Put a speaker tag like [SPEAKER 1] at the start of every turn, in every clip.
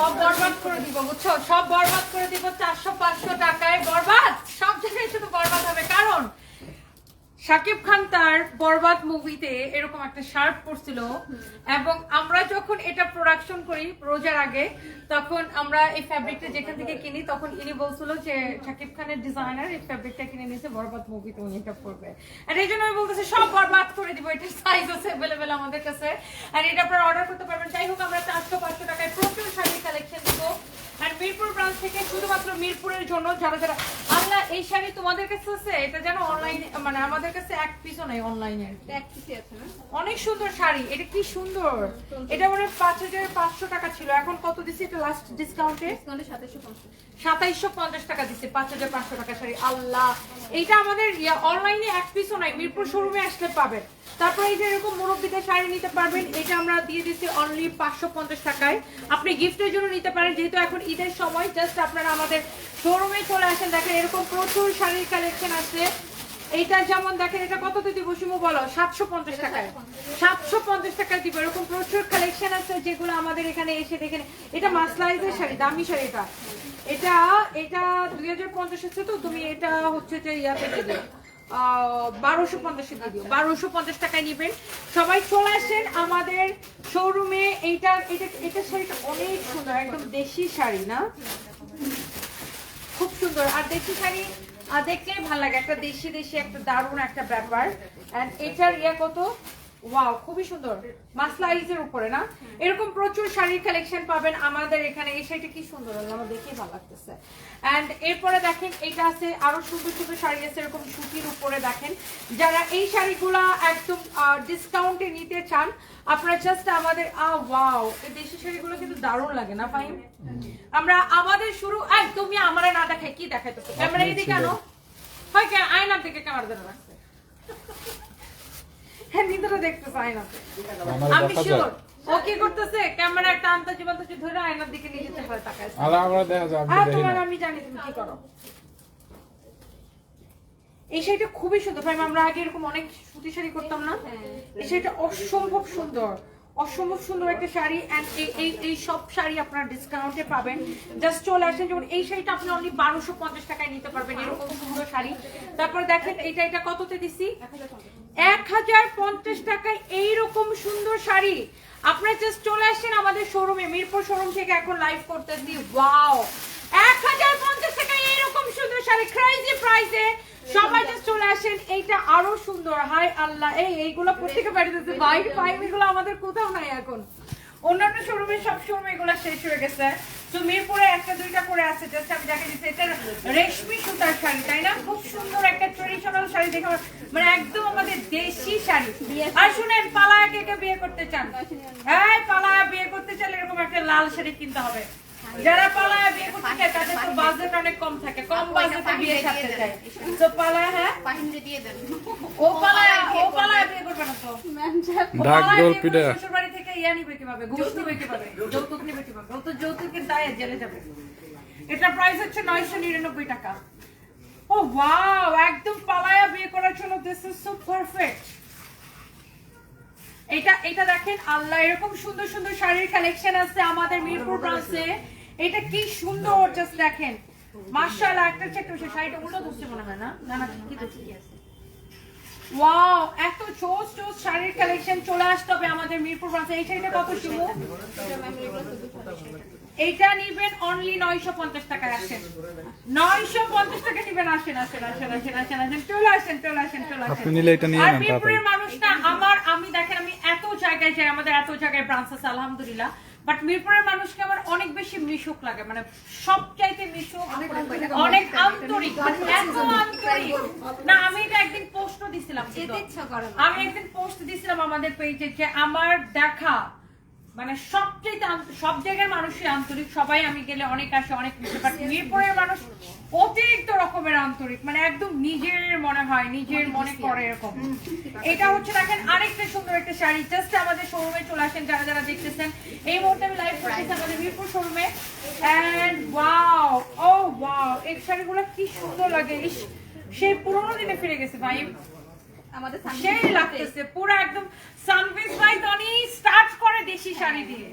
[SPEAKER 1] সব বরবাদ করে দিব, বুঝছ? সব বরবাদ করে দিব চারশো, পাঁচশো টাকায়। বরবাদ? সব জায়গায় শুধু বরবাদ হবে। কারণ শাকিব খান তার বরবাদ মুভিতে এরকম একটা শার্ট পরছিল এবং আমরা যখন এটা প্রোডাকশন করি রোজার আগে, তখন আমরা এই ফ্যাব্রিকটা যেখান থেকে কিনি, তখন ইনি বলছিল যে শাকিব খানের ডিজাইনার এই ফ্যাব্রিকটা কিনে নিয়েছে, বরবাদ মুভিতে উনি এটা পরবে আর এই জন্য আমি বলতেছি, সব বরবাদ করে দিব। এটার সাইজ আছে অ্যাভেলেবেল আমাদের কাছে। আর এটা আপনারা অর্ডার করতে পারবেন। যাই হোক, আমরা চারশো, পাঁচশো টাকায় প্রচুর আর মিরপুর ব্রাঞ্চ থেকে শুধুমাত্র মিরপুরের জন্য যারা যারা আল্লাহ এই শাড়ি তোমাদের কাছে আছে? এটা যেন অনলাইনে মানে আমাদের কাছে এক পিসও নেই অনলাইনে
[SPEAKER 2] এক পিসি আছে
[SPEAKER 1] অনেক সুন্দর শাড়ি। এটা কি সুন্দর? এটা মানে পাঁচ হাজার পাঁচশো টাকা ছিল। এখন কত দিছি এটা লাস্ট ডিসকাউন্টে
[SPEAKER 2] ডিসকাউন্টে সাতাশশো পঞ্চাশ।
[SPEAKER 1] সাতাইশশো পঞ্চাশ টাকা দিচ্ছে, পাঁচ হাজার পাঁচশো টাকা শাড়ি। আল্লাহ! আমাদের অনলাইনে এক পিসও নাই, মিরপুর আসলে পাবেন। এই যে এরকম শাড়ি নিতে পারবেন, এটা আমরা দিয়ে দিচ্ছি অনলি পাঁচশো পঞ্চাশ টাকায়। আপনি গিফটের জন্য নিতে পারেন, যেহেতু এখন ঈদের সময় জাস্ট আপনারা আমাদের শোরুমে চলে আসেন, দেখেন এরকম প্রচুর শাড়ির কালেকশন আছে। এইটা যেমন দেখেন, এটা কত দিব শিমু বলো? সাতশো পঞ্চাশ টাকায়। সাতশো পঞ্চাশ টাকায় দিব। এরকম প্রচুর কালেকশন আছে যেগুলো আমাদের এখানে এসে দেখেন, এটা মাসলাইজের শাড়ি, দামি শাড়ি এটা এটা দুই হাজার পঞ্চাশ আছে তো তুমি এটা হচ্ছে যে ইয়াতে বারোশো পঞ্চাশে দিও বারোশো পঞ্চাশ টাকায় নিবেন। সবাই চলে আসেন আমাদের শোরুমে এইটা এটা এটা শাড়িটা অনেক সুন্দর একদম দেশি শাড়ি না? খুব সুন্দর। আর দেশি শাড়ি আহ, দেখলেই ভালো লাগে। একটা দেশি দেশি একটা দারুণ একটা ব্যাপার। এটার ইয়া কত? ওয়াও খুবই সুন্দর। মাসলাইজের উপরে না? এরকম প্রচুর শাড়ির কালেকশন পাবেন আমাদের এখানে। এই শাড়িটা কি সুন্দর হলো আমার দেখে ভালো লাগতেছে। এন্ড এরপরে দেখেন এটা আছে আরও সুন্দর সুন্দর শাড়ি আছে এরকম সুতির উপরে দেখেন। যারা এই শাড়িগুলা একদম ডিসকাউন্টে নিতে চান আপনারা জাস্ট আমাদের আ ওয়াও এই দেশি শাড়িগুলো কিন্তু দারুণ লাগে না ফাইন আমরা আমাদের শুরু একদমই আমারে না দেখাই কি দেখাই তো ক্যামেরা এদিকে আনো। হয় কে আয়নার দিকে ক্যামেরা ধরে রাখছে। হ্যাঁ আমি শিওর ও কি করতেছে? ক্যামেরা ধরে আয়নার দিকে নিয়ে যেতে হয় তাকায়
[SPEAKER 3] আমরা দেখা যায় আমি
[SPEAKER 1] হ্যাঁ তোমার
[SPEAKER 3] না।
[SPEAKER 1] আমি জানি তুমি কি করো। এই শাড়িটা খুবই সুন্দর। ভাই আমরা আগে এরকম অনেক সুতি শাড়ি করতাম না? এই শাড়িটা অসম্ভব সুন্দর। অসম্ভব সুন্দর একটা শাড়ি অ্যান্ড এই এই সব শাড়ি আপনারা ডিসকাউন্টে পাবেন। জাস্ট চলে আসেন, যেমন এই শাড়িটা আপনি অনলি বারোশো পঞ্চাশ টাকায় নিতে পারবেন, এরকম সুন্দর শাড়ি। তারপর দেখেন এইটা এটা কততে দিছি? এক হাজার পঞ্চাশ টাকায় এইরকম সুন্দর শাড়ি। আপনারা জাস্ট চলে আসেন আমাদের শোরুমে মিরপুর শোরুম থেকে এখন লাইভ করতেছি। ওয়াও এক হাজার পঞ্চাশ টাকায় এইরকম সুন্দর শাড়ি। ক্রাইজি প্রাইসে সবাই জাস্ট চলে আসেন এইটা আরও সুন্দর। হাই আল্লাহ এই এইগুলো প্রত্যেকে বাড়িতে বাইরে পাইম এগুলো আমাদের কোথাও নাই এখন। অন্যান্য শোরুমে সব শোরুমে এগুলো শেষ হয়ে গেছে। তো মিরপুরে একটা দুইটা করে আছে জাস্ট আমি দিচ্ছি। এটা রেশমি সুতার শাড়ি তাই না? খুব সুন্দর একটা ট্রেডিশনাল শাড়ি দেখে মানে একদম আমাদের দেশি শাড়ি। আর শুনেন পালায়া কে কে বিয়ে করতে চান? হ্যাঁ পালায়া বিয়ে করতে চাইলে এরকম একটা লাল শাড়ি কিনতে হবে। যারা পালায়া বিয়ে করতে চায় তাদের তো বাজেট অনেক কম থাকে। কম বাজেটে বিয়ে সাথে চায়। তো পালায়া হ্যাঁ?
[SPEAKER 2] দিয়ে দেন।
[SPEAKER 1] ও পালায়া ও পালায়া বিয়ে করবে না তো?
[SPEAKER 3] ডাক দোল
[SPEAKER 1] বিয়ে
[SPEAKER 3] পিঠা।
[SPEAKER 1] করে শ্বশুরবাড়ি থেকে ইয়া নিবে কীভাবে? ঘুষ নিবে কীভাবে? যৌতুক নিবে কীভাবে? ও তো যৌতুকের দায়ে জেলে যাবে। এটা প্রাইস হচ্ছে নয়শো নিরানব্বই টাকা। ও ওয়াও একদম পালায়া বিয়ে করার জন্য দিস ইজ সো পারফেক্ট এটা এটা দেখেন আল্লাহ এরকম সুন্দর সুন্দর শাড়ির কালেকশন আছে আমাদের মিরপুর ব্রাঞ্চে এটা কি সুন্দর জাস্ট দেখেন। মাশাআল্লাহ একটা চেক করছে শাড়িটা উল্টো ধরছে মনে হয় না? না না কি ধরছে? ওয়াও এত শাড়ির কালেকশন চলে আসতে হবে আমাদের মিরপুর ব্রাঞ্চে এই শাড়িটা কত শিমু এইটা নিবেন অনলি নয়শো পঞ্চাশ টাকায় আসেন নয়শো পঞ্চাশ টাকা নিবেন আসেন আসেন আসেন আসেন আসেন আসেন চলে আসেন চলে আসেন চলে আসেন।
[SPEAKER 3] আপনি নিলে এটা নিয়ে নেন
[SPEAKER 1] মিরপুরের মানুষ না আমার আমি দেখেন আমি এত জায়গায় যাই আমাদের এত জায়গায় ব্রাঞ্চ আছে আলহামদুলিল্লাহ। বাট মিরপুরের মানুষকে আমার অনেক বেশি মিশুক লাগে মানে সব চাইতে মিশুক অনেক আন্তরিক মানে এত আন্তরিক। না আমি এটা একদিন পোস্টও দিছিলাম। আমি একদিন পোস্ট দিছিলাম আমাদের পেজে যে আমার দেখা মানে সবচেয়ে সব জায়গার মানুষই আন্তরিক। সবাই আমি গেলে অনেক আসে অনেক মিশে। বাট মিরপুরের মানুষ অতিরিক্ত রকমের আন্তরিক। মানে একদম নিজের মনে হয় নিজের মনে করে এরকম। এটা হচ্ছে দেখেন আরেকটা সুন্দর একটা শাড়ি। জাস্ট আমাদের শোরুমে চলে আসেন যারা যারা দেখতেছেন। এই মুহূর্তে আমি লাইভ করতেছি আমাদের মিরপুর শোরুমে ওয়াও ও ওয়াও এই শাড়িগুলো কি সুন্দর লাগে। সেই পুরোনো দিনে ফিরে গেছে ভাই।
[SPEAKER 2] আমাদের
[SPEAKER 1] সেই লাগতেছে পুরো একদম সানভিস বাইতনি স্টার্ট করে দেশি শাড়ি দিয়ে।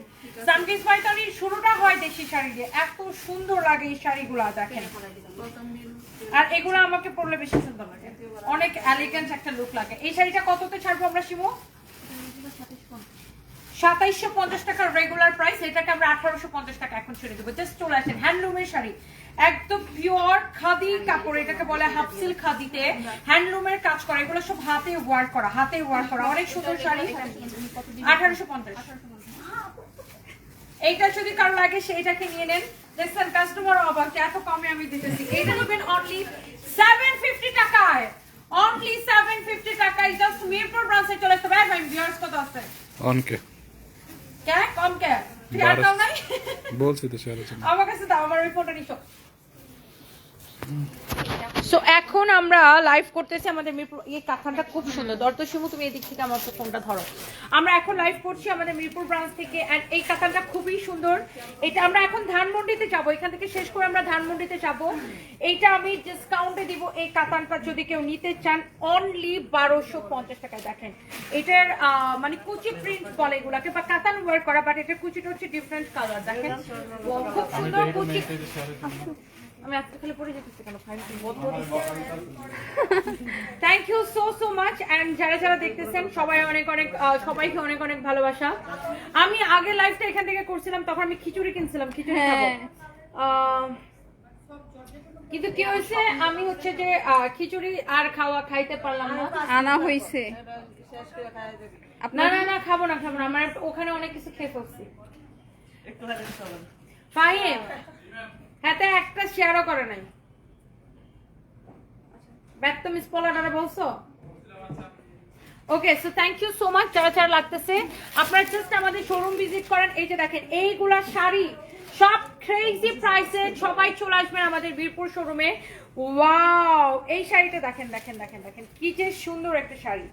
[SPEAKER 1] সানভিস বাইতনির শুরুটা হয় বাংলাদেশি শাড়ি দিয়ে। এত সুন্দর লাগে এই শাড়িগুলা দেখেন। আর এগুলো আমাকে পরলে বেশি সুন্দর লাগে। অনেক এলিগেন্ট একটা লুক লাগে। এই শাড়িটা কততে ছাড়বো আমরা শিমু সাতাইশশো পঞ্চাশ টাকার রেগুলার প্রাইস এটাকে আমরা আঠারোশো পঞ্চাশ টাকা এখন ছেড়ে দেবো। জাস্ট চলে আসেন হ্যান্ডলুমের শাড়ি। একদম পিওর খাদি কাপড় এটাকে বলে হাফসিল খাদিতে হ্যান্ডলুমের কাজ করা এগুলো সব হাতে ওয়ার্ক করা হাতে ওয়ার্ক করা। অনেক সুন্দর শাড়ি। আঠারোশো পঞ্চাশ। এইটা যদি কারও লাগে সেইটাকে নিয়ে নেন। দেখছেন কাস্টমার অবাক এত কমে আমি দিতেছি। এটা নেবেন অনলি সেভেন ফিফটি টাকায়। অনলি সেভেন ফিফটি টাকায় জাস্ট মিরপুর ব্রাঞ্চে চলে আসতে ভাই ভাই ভিউয়ার্স কত আছে?
[SPEAKER 3] অনকে
[SPEAKER 1] কে? কম কে?
[SPEAKER 3] বলছি তো
[SPEAKER 1] আমার কাছে তো আমার ওই ফোনটা নিশো সো এখন আমরা লাইভ করতেছি আমাদের মিরপুর এই কাঁথানটা খুব সুন্দর। দর্দ শিমু তুমি এদিক থেকে আমার ফোনটা ধরো। আমরা এখন লাইভ করছি আমাদের মিরপুর ব্রাঞ্চ থেকে and এই কাঁথানটা খুবই সুন্দর। এটা আমরা এখন ধানমন্ডিতে যাব। এখান থেকে শেষ করে আমরা ধানমন্ডিতে যাব। এইটা আমি ডিসকাউন্টে দিব এই কাতানটা যদি কেউ নিতে চান। অনলি বারোশো পঞ্চাশ টাকায় দেখেন। এটার আহ, মানে কুচি প্রিন্ট বলে এগুলাকে বা কাতান ওয়ার করা বাট এটার কুচিটা হচ্ছে ডিফারেন্ট কালার দেখেন? খুব সুন্দর কুচি আমি আজকে খালি পরে যেতেছি কেন? Thank you so so much and যারা যারা দেখতেছেন সবাই অনেক অনেক সবাইকে অনেক অনেক ভালোবাসা। আমি আগে লাইভটা এখান থেকে করছিলাম তখন আমি খিচুড়ি কিনছিলাম খিচুড়ি খাব। আহ, কিন্তু কি হয়েছে আমি হচ্ছে যে খিচুড়ি আর খাওয়া খাইতে পারলাম না।
[SPEAKER 4] আনা হয়েছে।
[SPEAKER 1] না না না খাব না খাব না। আমার ওখানে অনেক কিছু খেয়ে ফেলছি। ফাহিম হাতে একটা শেয়ারও করে নাই। বলছো? Okay so thank you so much যারা যারা লাগতেছে। আপনারা জাস্ট আমাদের শোরুম ভিজিট করেন, এই যে দেখেন, এইগুলা শাড়ি, সব ক্রেজি প্রাইসে সবাই চলে আসবেন আমাদের বীরপুর শোরুমে ওয়াও এই শাড়িটা দেখেন দেখেন দেখেন দেখেন। কি যে সুন্দর একটা শাড়ি।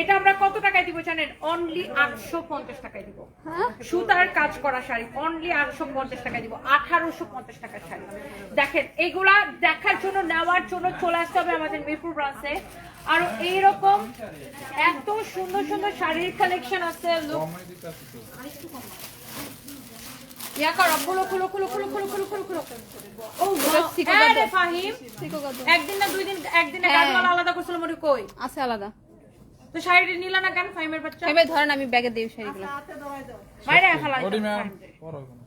[SPEAKER 1] এটা আমরা কত টাকায় দিব জানেন? অনলি আটশো পঞ্চাশ টাকায় দিব। সুতার কাজ করা শাড়ি। অনলি আটশো পঞ্চাশ টাকায় দিব। আঠারোশো পঞ্চাশ টাকার শাড়ি। দেখেন এগুলা দেখার জন্য নেওয়ার জন্য চলে আসতে হবে আমাদের মিরপুর ব্রাঞ্চে আর এইরকম এত সুন্দর সুন্দর শাড়ির কালেকশন আছে। ইয়া করো খুলো খুলো খুলো খুলো খুলো খুলো খুলো খুলো। ও
[SPEAKER 4] ওটা
[SPEAKER 1] wow!
[SPEAKER 4] সিকো
[SPEAKER 1] আরে
[SPEAKER 4] গাদা।
[SPEAKER 1] ফাহিম। একদিন না দুই দিন একদিনে
[SPEAKER 4] হ্যাঁ।
[SPEAKER 1] আলাদা করছিল কই?
[SPEAKER 4] আছে আলাদা।
[SPEAKER 1] তো শাড়িটা নিলা না কেন ফাহিমের বাচ্চা?
[SPEAKER 4] এবার ধরেন আমি ব্যাগে দিই শাড়িগুলো।
[SPEAKER 1] বাইরে ফেলা
[SPEAKER 3] ওডি ম্যাম পড়ো কেন?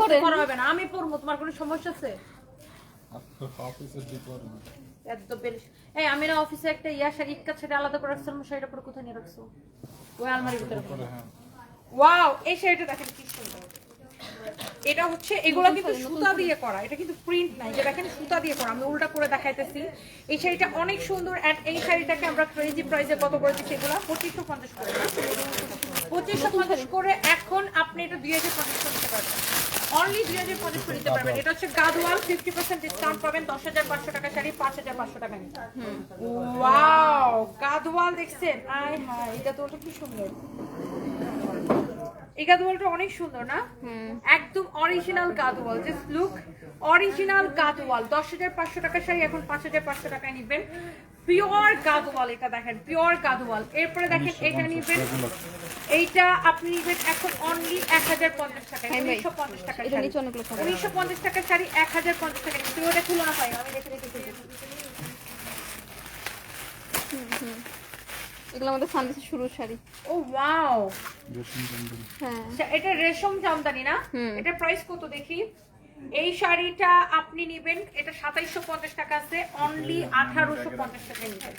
[SPEAKER 4] করে?
[SPEAKER 1] করা হবে না? আমি পড়ব তোমার কোনো সমস্যা আছে?
[SPEAKER 3] আপনার অফিসের ডিপার্টমেন্ট
[SPEAKER 1] একদম বেশ এই আমি না অফিসে একটা ইয়া শাড়ি ইক্কা ছেড়ে আলাদা করে রাখছিলাম শাড়িটা পরে কোথায় নিয়ে রাখছো? ওই আলমারির ভিতরে।
[SPEAKER 3] হ্যাঁ।
[SPEAKER 1] ওয়াও এই শাড়িটা দেখেন কি সুন্দর। এটা হচ্ছে এগুলো কিন্তু সুতা দিয়ে করা এটা কিন্তু প্রিন্ট নাই যে দেখেন সুতা দিয়ে করা আমি উল্টা করে দেখাইতেছি। এই শাড়িটা অনেক সুন্দর এন্ড এই শাড়িটাকে আমরা ক্রেজি প্রাইসে কত করেছি সেগুলো? পঁচিশশো পঞ্চাশ করে পঁচিশশো পঞ্চাশ করে। এখন আপনি এটা দুই হাজার পঞ্চাশ করে নিতে পারবেন। অনলি দুই হাজার পঞ্চাশ নিতে পারবেন। এটা হচ্ছে গাদওয়াল ফিফটি পার্সেন্ট ডিসকাউন্ট পাবেন দশ হাজার পাঁচশো টাকা শাড়ি পাঁচ হাজার পাঁচশো টাকা নিতে। ওয়াও গাদওয়াল দেখছেন? আয় হায় এটা তো ওটা কি সুন্দর। এই গাদওয়ালটা অনেক সুন্দর না? একদম original Gadwal just look original Gadwal দশ হাজার পাঁচশো টাকা শাড়ি এখন পাঁচ হাজার পাঁচশো টাকায় নিবেন। পিওর গাদওয়াল এটা দেখেন পিওর গাদওয়াল এরপরে দেখেন এটা নিবেন এইটা আপনি নিবেন এখন অনলি এক হাজার পঞ্চাশ টাকা
[SPEAKER 4] হ্যাঁ
[SPEAKER 1] উনিশশো পঞ্চাশ টাকা। উনিশশো পঞ্চাশ টাকার শাড়ি এক হাজার পঞ্চাশ টাকা তুমি ওটা খুলো না পাই আমি দেখে দেখে
[SPEAKER 4] এগুলো আমাদের সানদেশের শুরুর শাড়ি।
[SPEAKER 1] ও ওয়াও
[SPEAKER 4] হ্যাঁ।
[SPEAKER 1] আচ্ছা, এটা রেশম জামদানি না?
[SPEAKER 4] হুম।
[SPEAKER 1] এটা প্রাইস কত দেখি? এই শাড়িটা আপনি নেবেন এটা সাতাইশশো পঞ্চাশ টাকা আছে অনলি আঠারোশো পঞ্চাশ টাকা। নেবেন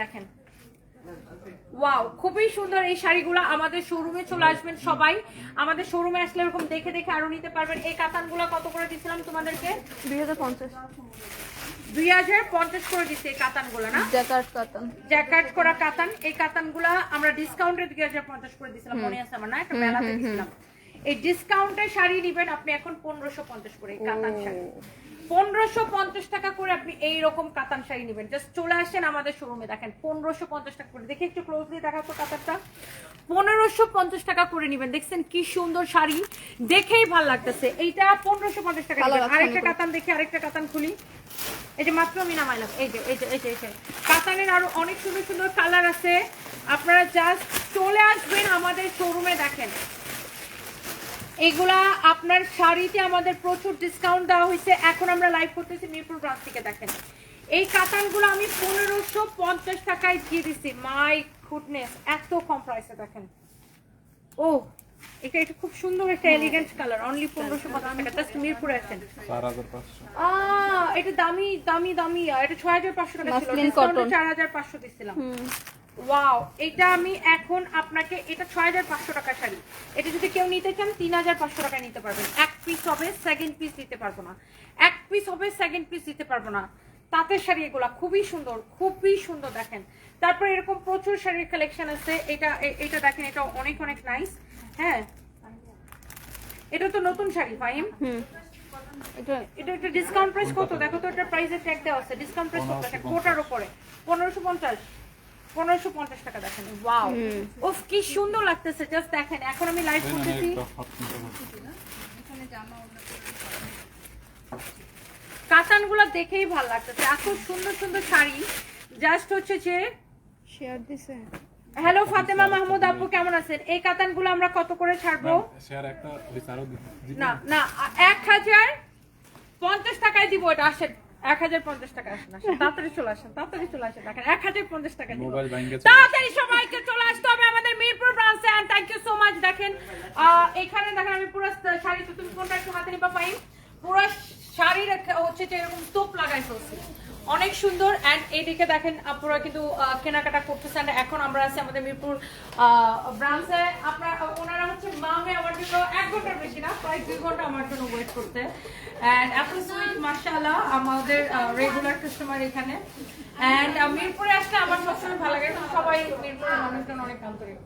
[SPEAKER 1] দেখেন। ওয়াও খুবই সুন্দর এই শাড়িগুলো আমাদের শোরুমে চলে আসবেন সবাই। আমাদের শোরুমে আসলে এরকম দেখে দেখে আরও নিতে পারবেন। এই কাতানগুলো কত করে দিছিলাম তোমাদেরকে?
[SPEAKER 4] দুই হাজার পঞ্চাশ।
[SPEAKER 1] দুই হাজার পঞ্চাশ করে দিচ্ছে এই কাতানগুলো না?
[SPEAKER 4] জ্যাকার্ড কাতান।
[SPEAKER 1] জ্যাকেট করা কাতান। এই কাতানগুলা আমরা ডিসকাউন্টে দুই হাজার পঞ্চাশ করে দিছিলাম। মনে আছে আমার না? একটা মেলাতে দিছিলাম। এই ডিসকাউন্টে শাড়ি নিবেন আপনি এখন পনেরোশো পঞ্চাশ করে এই কাতান শাড়ি। পনেরোশো পঞ্চাশ টাকা করে আপনি এইরকম কাতান শাড়ি নেবেন। জাস্ট চলে আসেন আমাদের শোরুমে দেখেন পনেরোশো পঞ্চাশ টাকা করে। দেখি একটু ক্লোজলি দেখাতো কাতারটা পনেরোশো পঞ্চাশ টাকা করে নেবেন। দেখছেন কি সুন্দর শাড়ি। দেখেই ভালো লাগতেছে। এইটা পনেরোশো পঞ্চাশ টাকা আরেকটা কাতান দেখি আরেকটা কাতান খুলি। এই যে মাত্র আমি নামাইলাম। এই যে এই যে এই যে এই যে। কাতানের আরও অনেক সুন্দর সুন্দর কালার আছে। আপনারা জাস্ট চলে আসবেন আমাদের শোরুমে দেখেন। এগুলা আপনার শাড়িতে আমাদের প্রচুর ডিসকাউন্ট দেওয়া হয়েছে। এখন আমরা লাইভ করতেছি মিরপুর ব্রাঞ্চ থেকে দেখেন। এই কাতানগুলো আমি পনেরোশো পঞ্চাশ টাকায় দিয়ে দিছি। মাই গুডনেস এত কম প্রাইসে দেখেন। ও এটা এটা খুব সুন্দর একটা এলিগেন্ট কালার অনলি পনেরোশো পঞ্চাশ টাকা। জাস্ট মিরপুরে আছেন এটা দামি দামি দামি এটা ছয় হাজার পাঁচশো টাকা ছিল. চার হাজার পাঁচশো দিচ্ছিলাম ওয়াও এটা আমি এখন আপনাকে এটা ছয় হাজার পাঁচশো টাকা শাড়ি। এটা যদি কেউ নিতে চান তিন হাজার পাঁচশো টাকায় নিতে পারবেন। এক পিস হবে সেকেন্ড পিস দিতে পারব না। এক পিস হবে সেকেন্ড পিস দিতে পারব না। তাঁতের শাড়ি এগুলা খুবই সুন্দর খুবই সুন্দর দেখেন। তারপর এরকম প্রচুর শাড়ির কালেকশন আছে। এটা এটা দেখেন এটা অনেক অনেক নাইস হ্যাঁ? এটা তো নতুন শাড়ি ফাইম
[SPEAKER 4] হুম। এটা
[SPEAKER 1] এটা একটা ডিসকাউন্ট প্রাইস কত? দেখো তো এটা প্রাইসের ট্যাগ দেওয়া আছে। ডিসকাউন্ট প্রাইস কত? আছে কোটার উপরে। পনেরোশো পঞ্চাশ। পনেরোশো পঞ্চাশ টাকা দেখেন। ওয়াও ওফ কি সুন্দর লাগতেছে জাস্ট দেখেন এখন আমি লাইভ করতেছি। কাতানগুলো দেখেই ভালো লাগতেছে। এত সুন্দর সুন্দর শাড়ি। জাস্ট হচ্ছে যে
[SPEAKER 4] শেয়ার দিছে।
[SPEAKER 1] হ্যালো ফাতেমা মাহমুদ আপু কেমন আছেন? এই কাতানগুলো আমরা কত করে ছাড়বো?
[SPEAKER 3] শেয়ার একটা
[SPEAKER 1] না না এক হাজার পঞ্চাশ টাকায় দিব এটা আসেন। এক হাজার পঞ্চাশ টাকা আসেন আসেন। তাড়াতাড়ি চলে আসেন তাড়াতাড়ি চলে আসেন। দেখেন এক হাজার পঞ্চাশ টাকা
[SPEAKER 3] মোবাইল
[SPEAKER 1] তাড়াতাড়ি সবাইকে চলে আসতে হবে আমাদের মিরপুর ব্রাঞ্চে and thank you so much দেখেন আহ, এখানে দেখেন আমি পুরো শাড়ি তুমি কোনটা একটু হাতে নিবা পাই পুরো শাড়ির হচ্ছে যে এরকম তোপ লাগাই ফেলছি। অনেক সুন্দর এন্ড এইদিকে দেখেন আপনারা কিন্তু কেনাকাটা করতেছেন এখন আমরা আছি আমাদের মিরপুর ব্রাঞ্চে আপনার ওনারা হচ্ছে মামে আমার জন্য এক ঘণ্টার বেশি না প্রায় দুই ঘণ্টা আমার জন্য ওয়েট করতে এন্ড এত সুইট মার্শাল্লাহ আমাদের রেগুলার কাস্টমার এখানে। এন্ড মিরপুরে আসলে আমার সবসময় ভালো লাগে সবাই মিরপুরের মানুষজন অনেক আন্তরিক।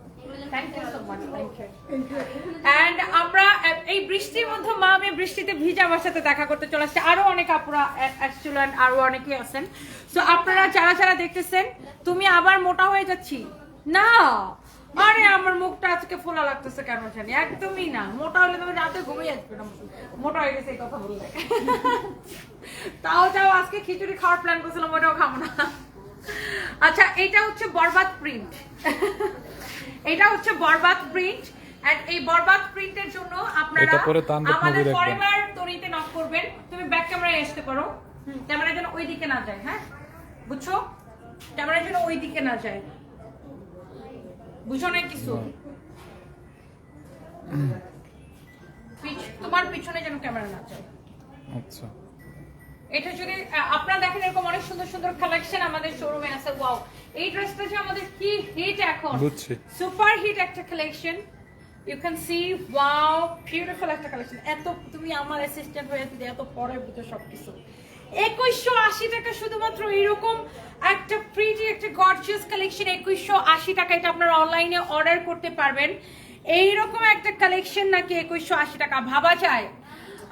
[SPEAKER 1] Thank you so much thank you আহ, এই বৃষ্টির মধ্যে মা আমি বৃষ্টিতে ভিজা আমার সাথে দেখা করতে চলে আসছে। আরও অনেক আপুরা আসছিলেন আরও অনেকেই আছেন। তো আপনারা যারা যারা দেখতেছেন, তুমি আবার মোটা হয়ে যাচ্ছি। না! আরে, আমার মুখটা আজকে ফোলা লাগতেছে কেন জানি? একদমই না। মোটা হলে তুমি রাতে ঘুমিয়ে আসবে না। মোটা হয়ে গেছে এই কথা বললে। তাও যাও, আজকে খিচুড়ি খাওয়ার প্ল্যান করছিলাম, ওটাও খাব না। আচ্ছা এটা হচ্ছে বরবাদ প্রিন্ট এটা হচ্ছে বরবাদ প্রিন্ট এন্ড এই বরবাদ প্রিন্টের জন্য আপনারা আমাদের। ফরএভার তরিতে নক করবেন। তুমি ব্যাক ক্যামেরায় আসতে পারো। ক্যামেরা যেন ওই দিকে না যায় হ্যাঁ? বুঝছ? ক্যামেরা যেন ওই দিকে না যায়। বুঝো না কিছু? তোমার পিছনে যেন ক্যামেরা না যায়।
[SPEAKER 3] আচ্ছা।
[SPEAKER 1] এটা যদি আপনারা দেখেন এরকম অনেক সুন্দর সুন্দর কালেকশন আমাদের শোরুমে আছে। ওয়াও এই ড্রেসটা যে আমাদের কি হিট এখন! সুপার হিট একটা collection you can see wow beautiful একটা কালেকশন এত তুমি আমার অ্যাসিস্ট্যান্ট হয়ে যদি এত পরে বুঝো সবকিছু। একুশশো আশি টাকা শুধুমাত্র এরকম একটা প্রিটি একটা গর্জিয়াস কালেকশন একুশশো আশি টাকা এটা আপনারা অনলাইনে অর্ডার করতে পারবেন। এইরকম একটা কালেকশন নাকি একুশশো আশি টাকা, ভাবা যায়?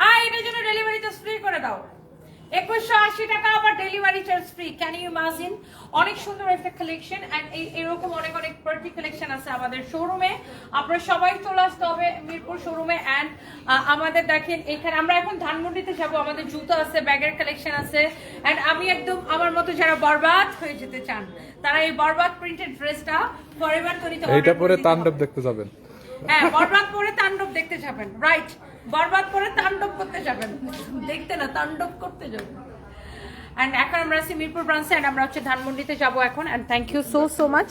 [SPEAKER 1] আর এটার জন্য ডেলিভারি চার্জ ফ্রি করে দাও। একুশশো আশি টাকা আবার delivery charge free can you imagine অনেক সুন্দর একটা কালেকশন এন্ড এরকম অনেক অনেক পার্টি কালেকশন আছে আমাদের শোরুমে আপনারা সবাই চলে আসতে হবে মিরপুর শোরুমে এন্ড আমাদের দেখেন এখানে আমরা এখন ধানমন্ডিতে যাব। আমাদের জুতো আছে ব্যাগের কালেকশন আছে এন্ড আমি একদম আমার মতো যারা বরবাদ হয়ে যেতে চান তারা এই বরবাদ প্রিন্টেড ড্রেসটা ফরএভার
[SPEAKER 3] পরে তাণ্ডব দেখতে যাবেন।
[SPEAKER 1] হ্যাঁ বরবাদ পরে তাণ্ডব দেখতে যাবেন। রাইট বরবাদ পরে তাণ্ডব করতে যাবেন। দেখতে না, তাণ্ডব করতে যাবেন। এন্ড এখন আমরা আছি মিরপুর ব্রাঞ্চে আমরা হচ্ছে ধানমন্ডিতে যাব এখন। And thank you so so much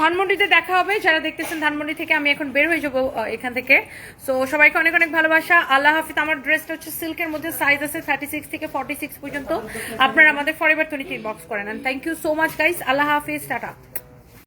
[SPEAKER 1] ধানমন্ডিতে দেখা হবে। যারা দেখতেছেন ধানমন্ডি থেকে আমি এখন বের হয়ে যাব এখান থেকে। সো সবাইকে অনেক অনেক ভালোবাসা। আল্লাহ হাফিজ, আমার ড্রেসটা হচ্ছে সিল্কের মধ্যে সাইজ আছে থার্টি সিক্স থেকে ফর্টি সিক্স পর্যন্ত। আপনারা আমাদের ফরএভার টোয়েন্টি বক্স করেন। And thank you so much guys আল্লাহ হাফিজ, টাটা।